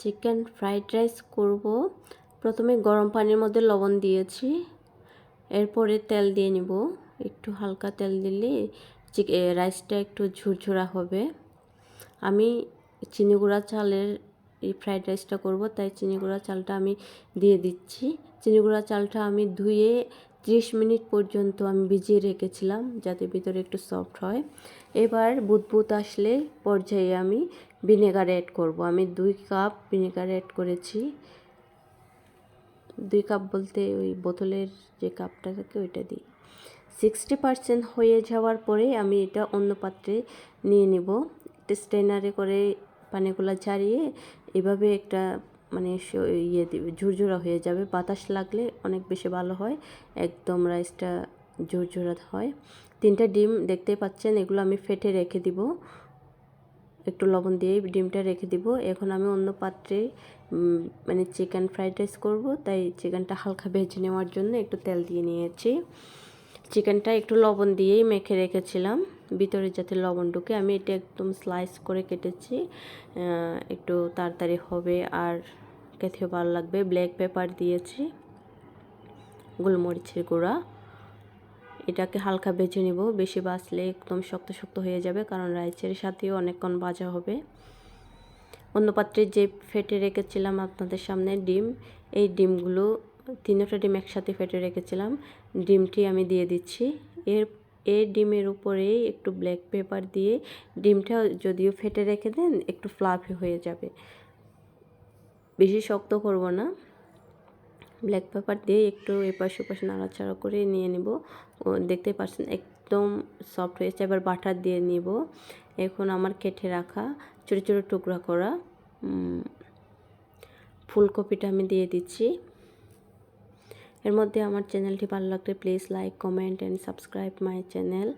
Chicken fried rice করব। প্রথমে গরম পানির মধ্যে লবণ দিয়েছি। এরপরে তেল দিয়ে নিব। একটু হালকা তেল দিলে রাইসটা একটু ঝুরঝুরা হবে। আমি চিনি গুঁড়া চালের এই ফ্রাইড রাইসটা করব, তাই চিনি গুঁড়া চালটা আমি দিয়ে দিচ্ছি। চিনি গুঁড়া চালটা আমি ধুয়ে ত্রিশ মিনিট পর্যন্ত আমি ভিজিয়ে রেখেছিলাম, যাতে ভিতরে একটু সফট হয়। এবার বুদবুদ আসলে পর্যায়ে আমি ভিনেগার অ্যাড করব। আমি দুই কাপ ভিনেগার অ্যাড করেছি। দুই কাপ বলতে ওই বোতলের যে কাপটা থাকে ওইটা দিই। সিক্সটি পারসেন্ট হয়ে যাওয়ার পরে আমি এটা অন্য পাত্রে নিয়ে নিব। স্টেনারে করে পানিগুলো ঝারিয়ে এভাবে একটা মানে ইয়ে দিবে ঝুরঝুরা হয়ে যাবে। বাতাস লাগলে অনেক বেশি ভালো হয়। একদম রাইসটা ঝুরঝুরা হয়। তিনটা ডিম দেখতেই পাচ্ছেন, এগুলো আমি ফেটে রেখে দিব। একটু লবণ দিয়ে ডিমটা রেখে দিব। এখন আমি অন্য পাত্রে মানে চিকেন ফ্রাইড রাইস করব। তাই চিকেনটা হালকা ভেজে নেওয়ার জন্য একটু তেল দিয়ে নিয়েছি। চিকেনটা একটু লবণ দিয়েই মেখে রেখেছিলাম। ভিতরে যাতে লবণ ঢুকে, আমি এটা একদম স্লাইস করে কেটেছি। একটু তাড়াতাড়ি হবে আর খেতেও ভালো লাগবে। ব্ল্যাক পেপার দিয়েছি, গোলমরিচের গুঁড়া। এটাকে হালকা বেছে নিব। বেশি বাছলে একদম শক্ত শক্ত হয়ে যাবে, কারণ রাইসের সাথেও অনেকক্ষণ ভাজা হবে। অন্য পাত্রে যে ফেটে রেখেছিলাম আপনাদের সামনে ডিম, এই ডিমগুলো তিনটা ডিম একসাথে ফেটে রেখেছিলাম। ডিমটি আমি দিয়ে দিচ্ছি। এর এই ডিমের উপরে একটু ব্ল্যাক পেপার দিয়ে ডিমটা যদিও ফেটে রেখে দেন, একটু ফ্লাফি হয়ে যাবে। বেশি শক্ত করব না। ব্ল্যাক পেপার দিয়ে একটু এপাশ ওপাশ নাড়াচাড়া করে নিয়ে নিব। দেখতে পাচ্ছেন একদম সফট হয়েছে এবার বাটার দিয়ে নিব। এখন আমার কেটে রাখা ছোটো ছোটো টুকরা করা ফুলকপিটা আমি দিয়ে দিচ্ছি। এর মধ্যে আমার চ্যানেলটি ভালো লাগলে please like, comment and subscribe my channel.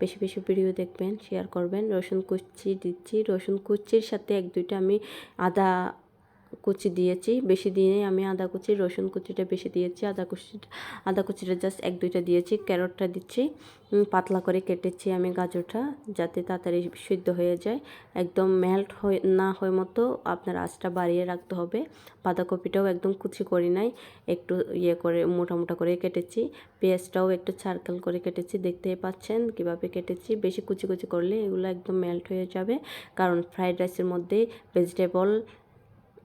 বেশি বেশি ভিডিও দেখবেন, শেয়ার করবেন। রসুন কুচি দিচ্ছি। রসুন কুচির সাথে এক দুইটা আমি আদা কুচি দিয়েছি, বেশি দিয়ে আমি আদা কুচি, রসুন কুচিটা বেশি দিয়েছি, আদা কুচিটা আদা কুচিটা জাস্ট এক দুইটা দিয়েছি, ক্যারটটা দিচ্ছি পাতলা করে কেটেছি আমি গাজরটা যাতে তাড়াতাড়ি সিদ্ধ হয়ে যায়। একদম মেল্ট হয়ে, না হয় মতো আপনার আঁচটা বাড়িয়ে রাখতে হবে। বাঁধাকপিটাও একদম কুচি করি নাই, একটু ইয়ে করে, মোটা মোটা করে কেটেছি। পেঁয়াজটাও একটু সার্কেল করে কেটেছি, দেখতেই পাচ্ছেন কীভাবে কেটেছি। বেশি কুচি কুচি করলে এগুলো একদম মেল্ট হয়ে যাবে। কারণ ফ্রাইড রাইসের মধ্যে ভেজিটেবল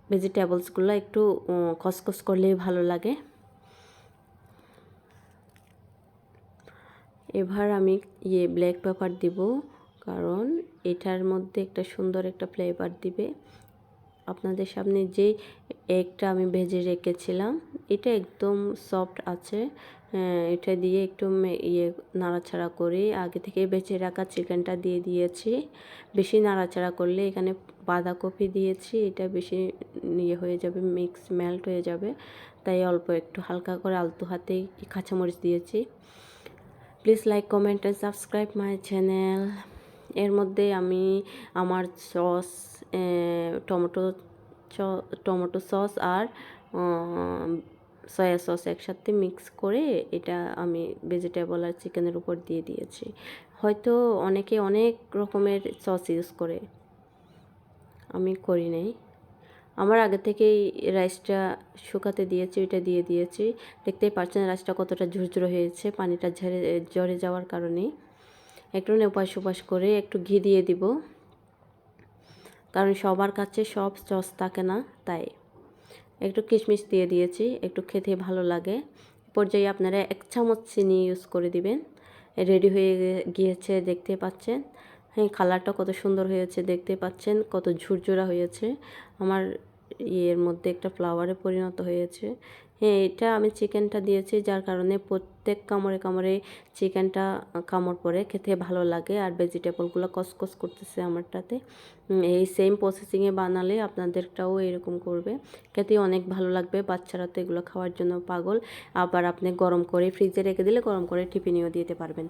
ভেজিটেবলসগুলো একটু খসখস করলেই ভালো লাগে। এবার আমি ইয়ে ব্ল্যাক পেপার দিব, কারণ এটার মধ্যে একটা সুন্দর একটা ফ্লেভার দিবে। আপনাদের সামনে যে এগটা আমি ভেজে রেখেছিলাম এটা একদম সফট আছে। এটা দিয়ে একটু ইয়ে নাড়াচাড়া করে আগে থেকে বেঁচে রাখা চিকেনটা দিয়ে দিয়েছি। বেশি নাড়াচাড়া করলে এখানে বাঁধাকপি দিয়েছি, এটা বেশি ইয়ে হয়ে যাবে মিক্স মেল্ট হয়ে যাবে। তাই অল্প একটু হালকা করে আলতু হাতেই কাঁচামরিচ দিয়েছি। Please like comment and subscribe my channel এর মধ্যে আমি আমার সস টমেটো টমেটো সস আর সয়া সস একসাথে মিক্স করে এটা আমি ভেজিটেবল আর চিকেনের উপর দিয়ে দিয়েছি। হয়তো অনেকে অনেক রকমের সস ইউজ করে। আমি করি নাই। আমার আগে থেকেই রাইসটা শুকাতে দিয়েছি, ওইটা দিয়ে দিয়েছি। দেখতেই পাচ্ছেন রাইসটা কতটা ঝুরঝুরো হয়েছে, পানিটা ঝরে ঝরে যাওয়ার কারণে একটু উপাস উপাস করে একটু ঘি দিয়ে দিব। কারণ সবার কাছে সব সস থাকে না, তাই। একটু কিশমিশ দিয়ে দিয়েছি, একটু খেতে ভালো লাগে। পর্যায়ে আপনারা এক চামচ চিনি ইউজ করে দিবেন। রেডি হয়ে গিয়েছে, দেখতে পাচ্ছেন। হ্যাঁ কালারটা কত সুন্দর হয়েছে, দেখতে পাচ্ছেন। কত ঝুরঝুরা হয়েছে। আমার ইয়ের মধ্যে একটা ফ্লাওয়ারে পরিণত হয়েছে। হ্যাঁ এটা আমি চিকেনটা দিয়েছি যার কারণে প্রত্যেক কামড়ে কামড়ে চিকেনটা কামড় পরে খেতে ভালো লাগে আর ভেজিটেবলগুলো কসকস করতেছে আমারটাতে। এই সেম প্রসেসিংয়ে বানালে আপনাদেরটাও এরকম করবে। খেতে অনেক ভালো লাগবে, বাচ্চারা তো এগুলো খাওয়ার জন্য পাগল। আবার আপনি গরম করে ফ্রিজে রেখে দিলে গরম করে টিফিনেও দিতে পারবেন।